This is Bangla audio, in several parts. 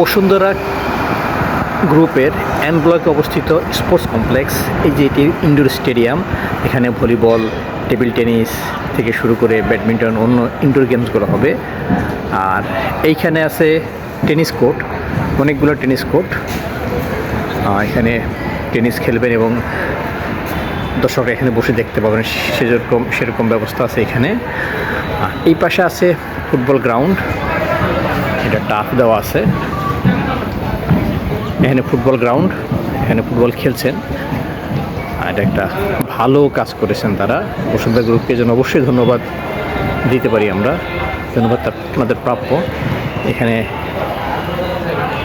বসুন্ধরা গ্রুপের এন ব্লকে অবস্থিত স্পোর্টস কমপ্লেক্স, এই যে এটি ইনডোর স্টেডিয়াম, এখানে ভলিবল, টেবিল টেনিস থেকে শুরু করে ব্যাডমিন্টন, অন্য ইনডোর গেমসগুলো হবে। আর এইখানে আছে টেনিস কোর্ট, অনেকগুলো টেনিস কোর্ট। এখানে টেনিস খেলবেন এবং দর্শকরা এখানে বসে দেখতে পাবেন, সেরকম সেরকম ব্যবস্থা আছে এখানে। এই পাশে আছে ফুটবল গ্রাউন্ড, এটা টাফ দেওয়া আছে। এখানে ফুটবল গ্রাউন্ড, এখানে ফুটবল খেলছেন। এটা একটা ভালো কাজ করেছেন তারা। বসুন্ধরা গ্রুপকে যেন অবশ্যই ধন্যবাদ দিতে পারি আমরা। ধন্যবাদ তার আপনাদের প্রাপ্য। এখানে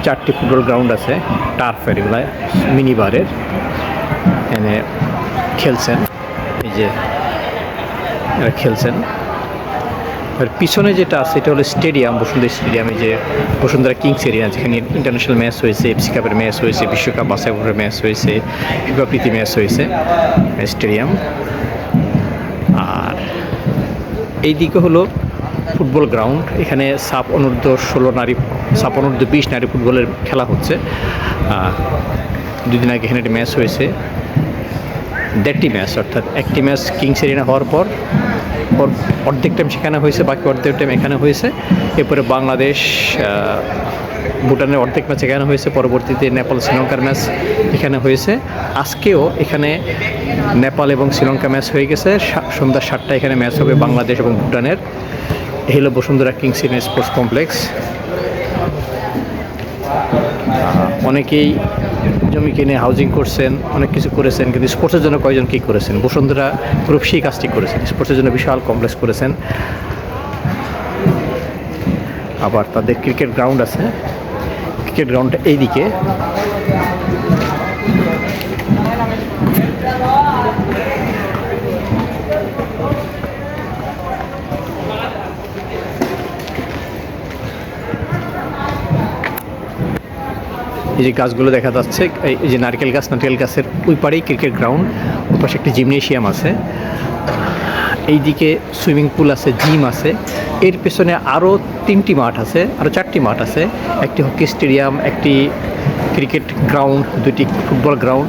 চারটি ফুটবল গ্রাউন্ড আছে টার্ফের এগুলা মিনি বারের। এখানে খেলছেন। এই যে খেলছেন। আর পিছনে যেটা আছে, এটা হলো স্টেডিয়াম, বসুন্ধরা স্টেডিয়ামে যে বসুন্ধরা কিংস এরিয়া, যেখানে ইন্টারন্যাশনাল ম্যাচ হয়েছে এফসি কাপের ম্যাচ হয়েছে, বিশ্বকাপ বাসাইপুরের ম্যাচ হয়েছে ফিফা প্রীতি ম্যাচ হয়েছে স্টেডিয়াম। আর এইদিকে হলো ফুটবল গ্রাউন্ড, এখানে সাপ অনূর্ধ্ব ষোলো নারী, সাপ অনূর্ধ্ব বিশ নারী ফুটবলের খেলা হচ্ছে। দুদিন আগে এখানে একটি ম্যাচ হয়েছে। দেড়টি ম্যাচ অর্থাৎ একটি ম্যাচ কিংস এরিনা হওয়ার পর অর্ধেক টাইম সেখানে হয়েছে, বাকি অর্ধেক টাইম এখানে হয়েছে। এরপরে বাংলাদেশ ভুটানের অর্ধেক ম্যাচ এখানে হয়েছে, পরবর্তীতে নেপাল, শ্রীলঙ্কার ম্যাচ এখানে হয়েছে। আজকেও এখানে নেপাল এবং শ্রীলঙ্কা ম্যাচ হয়ে গেছে। সন্ধ্যা সাতটা এখানে ম্যাচ হবে বাংলাদেশ এবং ভুটানের। হলো Bashundhara kings in sports complex. অনেকেই জমি কিনে হাউজিং করছেন, অনেক কিছু করেছেন, কিন্তু স্পোর্টসের জন্য কয়জন কী করেছেন? বসুন্ধরা গ্রুপ সেই কাজটি করেছেন স্পোর্টসের জন্য বিশাল কমপ্লেক্স করেছেন। আবার তাদের ক্রিকেট গ্রাউন্ড আছে ক্রিকেট গ্রাউন্ডটা এইদিকে। এই যে গাছগুলো দেখা যাচ্ছে, এই যে নারকেল গাছ, নারকেল গাছের ওই পাড়েই ক্রিকেট গ্রাউন্ড ওই পাশে একটি জিমনেশিয়াম আছে। এইদিকে সুইমিং পুল আছে, জিম আছে। এর পেছনে আরও তিনটি মাঠ আছে আরও চারটি মাঠ আছে। একটি হকি স্টেডিয়াম, একটি ক্রিকেট গ্রাউন্ড, দুটি ফুটবল গ্রাউন্ড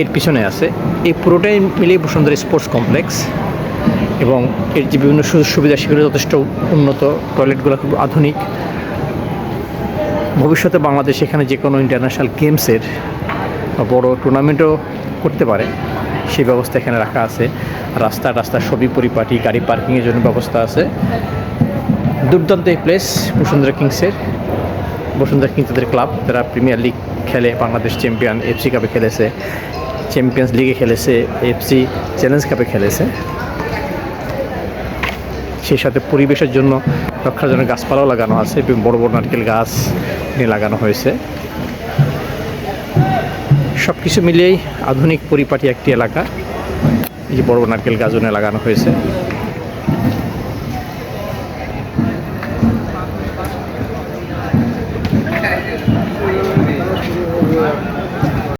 এর পিছনে আছে। এই পুরোটাই মিলিয়ে বসুন্ধরা স্পোর্টস কমপ্লেক্স এবং এর যে বিভিন্ন সুযোগ সুবিধা সেগুলো যথেষ্ট উন্নত। টয়লেটগুলো খুব আধুনিক। ভবিষ্যতে বাংলাদেশ এখানে যে কোনো ইন্টারন্যাশনাল গেমসের বড় টুর্নামেন্টও করতে পারে। সেই ব্যবস্থা এখানে রাখা আছে। রাস্তা রাস্তা সবই পরিপাটি, গাড়ি পার্কিংয়ের জন্য ব্যবস্থা আছে। দুর্দান্ত এই প্লেস বসুন্ধরা কিংসের বসুন্ধরা কিংসদের ক্লাব তারা প্রিমিয়ার লিগ খেলে, বাংলাদেশ চ্যাম্পিয়ন এফসি কাপে খেলেছে চ্যাম্পিয়ন্স লিগে খেলেছে এফসি চ্যালেঞ্জ কাপে খেলেছে। সেই সাথে পরিবেশের জন্য রক্ষার জন্য গাছপালাও লাগানো আছে বড় বড় নারকেল গাছ নিয়ে লাগানো হয়েছে। সব কিছু মিলিয়েই আধুনিক পরিপাটি একটি এলাকা। এই যে বড় নারকেল গাজনে লাগানো হয়েছে।